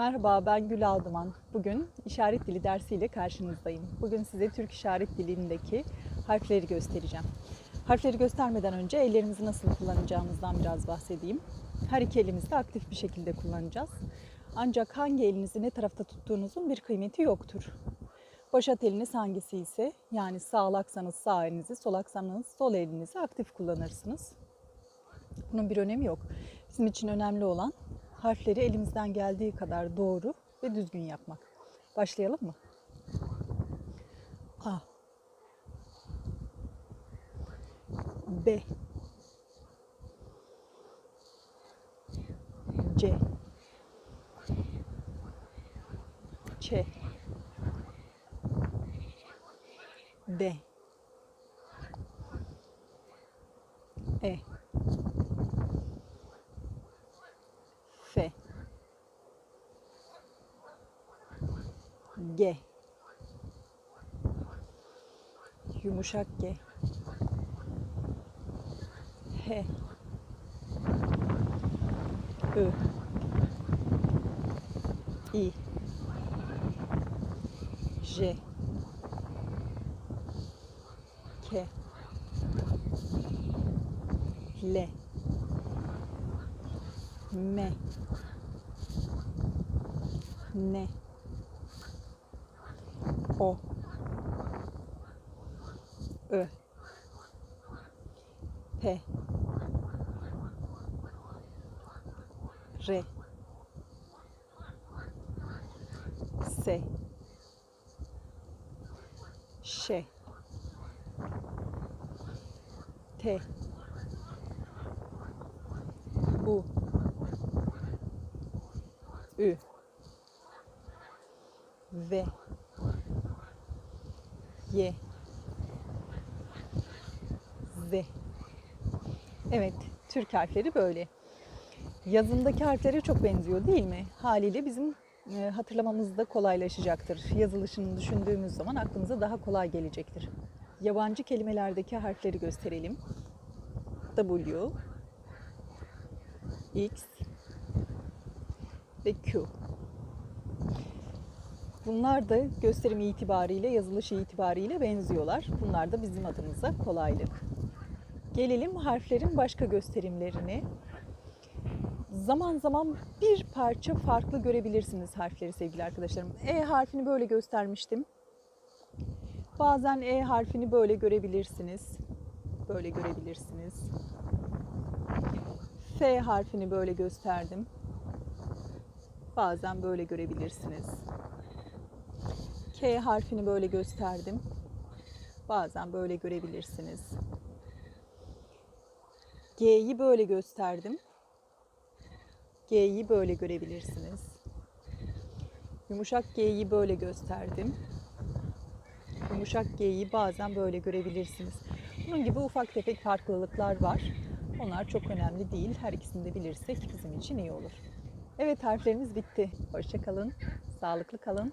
Merhaba ben Gül Aldıman. Bugün işaret dili dersiyle karşınızdayım. Bugün size Türk işaret dilindeki harfleri göstereceğim. Harfleri göstermeden önce ellerimizi nasıl kullanacağımızdan biraz bahsedeyim. Her iki elimizi de aktif bir şekilde kullanacağız. Ancak hangi elinizi ne tarafta tuttuğunuzun bir kıymeti yoktur. Başat eliniz hangisi ise yani sağlaksanız sağ elinizi, solaksanız sol elinizi aktif kullanırsınız. Bunun bir önemi yok. Bizim için önemli olan harfleri elimizden geldiği kadar doğru ve düzgün yapmak. Başlayalım mı? A. B. C. Ç. D. E F G. Yumuşak G. H. Ö. İ. J. K. L. M. N O. Ö. P. R. S. Ş. T. U. Ü. V Y Z Evet, Türk harfleri böyle. Yazındaki harflere çok benziyor değil mi? Haliyle bizim e, hatırlamamız da kolaylaşacaktır. Yazılışını düşündüğümüz zaman aklımıza daha kolay gelecektir. Yabancı kelimelerdeki harfleri gösterelim. W, X ve Q. Bunlar da gösterim itibariyle, yazılış itibariyle benziyorlar. Bunlar da bizim adımıza kolaylık. Gelelim harflerin başka gösterimlerine. Zaman zaman bir parça farklı görebilirsiniz harfleri sevgili arkadaşlarım. E harfini böyle göstermiştim. Bazen E harfini böyle görebilirsiniz. Böyle görebilirsiniz. F harfini böyle gösterdim. Bazen böyle görebilirsiniz. K harfini böyle gösterdim. Bazen böyle görebilirsiniz. G'yi böyle gösterdim. G'yi böyle görebilirsiniz. Yumuşak G'yi böyle gösterdim. Yumuşak G'yi bazen böyle görebilirsiniz. Bunun gibi ufak tefek farklılıklar var. Onlar çok önemli değil. Her ikisini de bilirsek bizim için iyi olur. Evet harflerimiz bitti. Hoşça kalın, sağlıklı kalın,